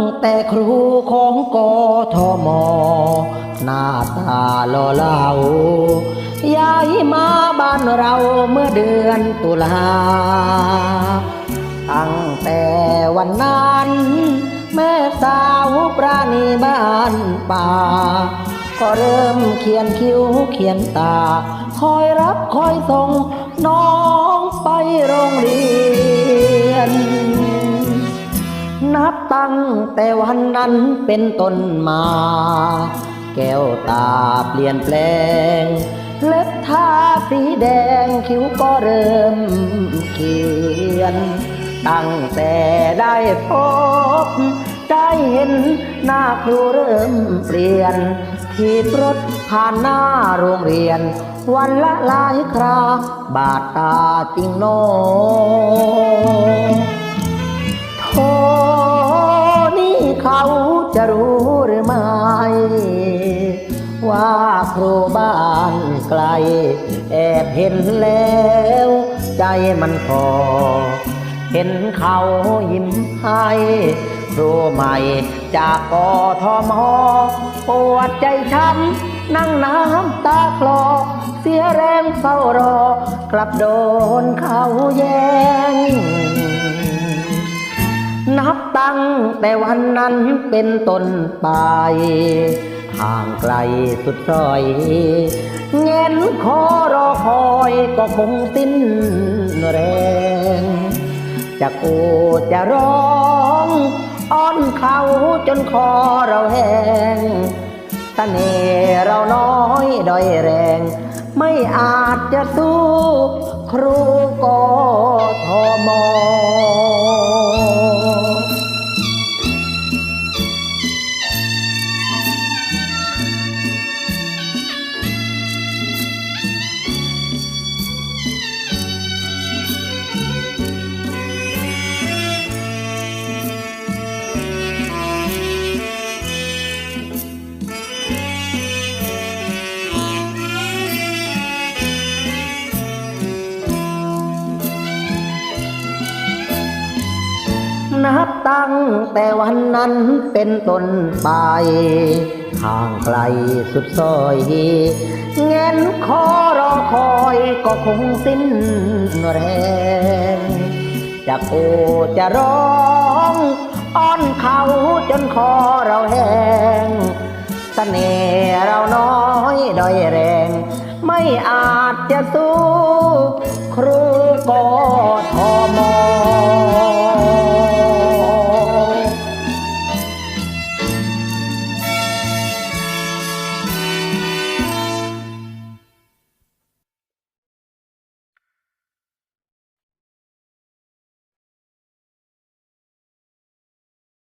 ตั้งแต่ครูของกทมหน้าตาหล่อเหลาย้ายมาบ้านเราเมื่อเดือนตุลาตั้งแต่วันนั้น แม่สาวปราณีบ้านป่า ก็เริ่มเขียนคิ้วเขียนตา คอยรับคอยส่งน้องไปโรงเรียน นับตั้งแต่วันนั้นเป็นต้นมา แก้วตาเปลี่ยนแปลง เล็บทาสีแดงคิ้วก็เริ่มเขียน ตั้งแต่ได้พบ ได้เห็นหน้าครูเริ่มเปลี่ยนขี่รถผ่านหน้าโรงเรียน วันละหลายครา บาดตาจริงโน รู้หรือไม่ ว่าครูบ้านไกล แอบเห็นแล้ว ใจมันพอ เห็นเขายิ้มให้ครูใหม่จากกทอมปวดใจช้ำนั่งน้ำตาคลอ เสียแรงเฝ้ารอ กลับโดนเขาแย่ง นับตั้งแต่วันนั้นเป็นต้นไป ห่างไกลสุดซอยเงินขอรอคอยก็คงสิ้นแรงจะกูจะร้องอ้อนเขาจนคอเราแห้งตะเน่เราน้อยด้อยแรง ไม่อาจจะสู้ครูก นับตั้งแต่วันนั้นเป็นต้นไปห่างไกลสุดซอยเงินขอรอคอยก็คงสิ้นแรงจะโอจะร้องอ้อนเขาจนคอเราแห้งเสน่ห์เราน้อยด้อยแรง ไม่อาจจะสู้ครูกอ